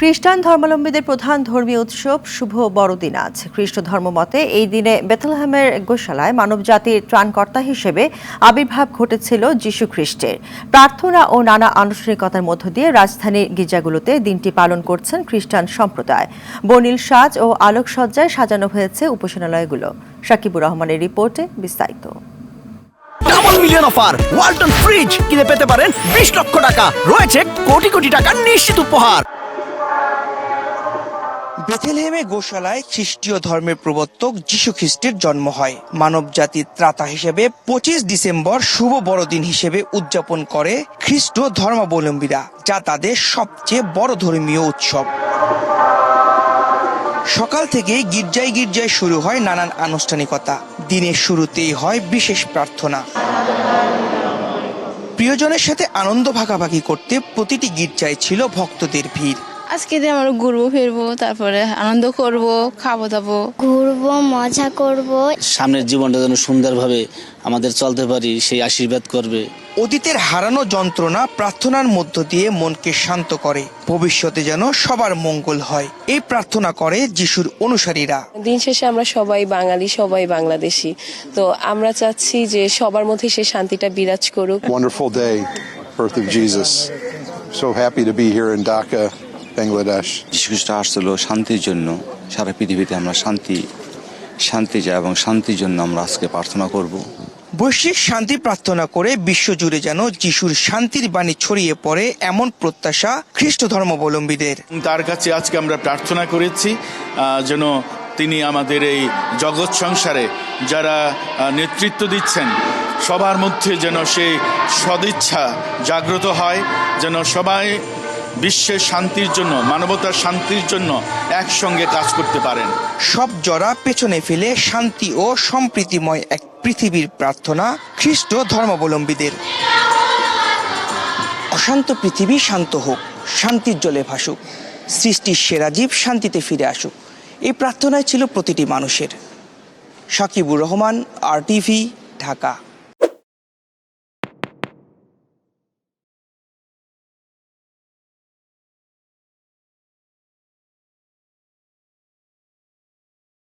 খ্রিস্টান ধর্মাবলম্বীদের প্রধান ধর্মীয় উৎসব শুভ বড়দিন আজ। খ্রিস্ট ধর্মমতে এই দিনে বেথলহেমের গোশালায় মানবজাতির ত্রাণকর্তা হিসেবে আবির্ভাব ঘটেছিল যীশু খ্রিস্টের প্রার্থনা ও নানা আনুষ্ঠানিকতার মধ্য দিয়ে রাজধানীর গির্জাগুলোতে দিনটি পালন করছেন খ্রিস্টান সম্প্রদায়। বনিল সাজ ও আলোকসজ্জায় সাজানো হয়েছে উপাসনালয়গুলো। সাকিবুর রহমানের রিপোর্টে বিস্তারিত। Double million offer, Walton fridge কিনে পেতে পারেন বিশ লক্ষ টাকা। রয়েছে কোটি কোটি টাকার নিশ্চিত উপহার। বেথেলহেমে গোশালায় খ্রিস্টীয় ধর্মের প্রবর্তক যীশু খ্রিস্টের জন্ম হয়। মানব জাতির ত্রাতা হিসেবে পঁচিশ ডিসেম্বর শুভ বড়দিন হিসেবে উদযাপন করে খ্রিস্ট ধর্মাবলম্বীরা, যা তাদের সবচেয়ে বড় ধর্মীয় উৎসব। সকাল থেকেই গির্জায় গির্জায় শুরু হয় নানান আনুষ্ঠানিকতা। দিনের শুরুতেই হয় বিশেষ প্রার্থনা। প্রিয়জনের সাথে আনন্দ ভাগাভাগি করতে প্রতিটি গির্জায় ছিল ভক্তদের ভিড়। আজকে দিয়ে আমরা ঘুরবো ফিরবো তারপরে আনন্দ করব খাব দাবো। ঘুরবো মজা করব। সামনের জীবনটা যেন সুন্দরভাবে আমাদের চলতে পারি সেই আশীর্বাদ করবে। অতীতের হারানো যন্ত্রণা প্রার্থনার মধ্য দিয়ে মনকে শান্ত করে। ভবিষ্যতে যেন সবার মঙ্গল হয়। এই প্রার্থনা করে যিশুর অনুসারীরা। দিন শেষে আমরা সবাই বাঙালি সবাই বাংলাদেশি। তো আমরা চাচ্ছি যে সবার মধ্যে সে শান্তিটা বিরাজ করুক। Wonderful day, birth of Jesus. So happy to be here in Dhaka, Bangladesh. যীশুখ্রিস্ট আসছিল শান্তির জন্য। সারা পৃথিবীতে আমরা শান্তি শান্তি চাই এবং শান্তির জন্য আমরা আজকে প্রার্থনা করব। বৈশ্বিক শান্তি প্রার্থনা করে বিশ্বজুড়ে যেন যিশুর শান্তির বাণী ছড়িয়ে পড়ে এমন প্রত্যাশা খ্রিস্ট ধর্মাবলম্বীদের। তার কাছে আজকে আমরা প্রার্থনা করেছি যেন তিনি আমাদের এই জগৎ সংসারে যারা নেতৃত্ব দিচ্ছেন সবার মধ্যে যেন সেই সদিচ্ছা জাগ্রত হয় যেন সবাই বিশ্বের শান্তির জন্য, মানবতার শান্তির জন্য একসঙ্গে কাজ করতে পারেন। সব জরা পেছনে ফেলে শান্তি ও সম্প্রীতিময় এক পৃথিবীর প্রার্থনা খ্রিস্ট ধর্মাবলম্বীদের। অশান্ত পৃথিবী শান্ত হোক, শান্তির জলে ভাসুক, সৃষ্টির সেরা জীব শান্তিতে ফিরে আসুক। এই প্রার্থনায় ছিল প্রতিটি মানুষের। Sakibur Rahman R TV Dhaka.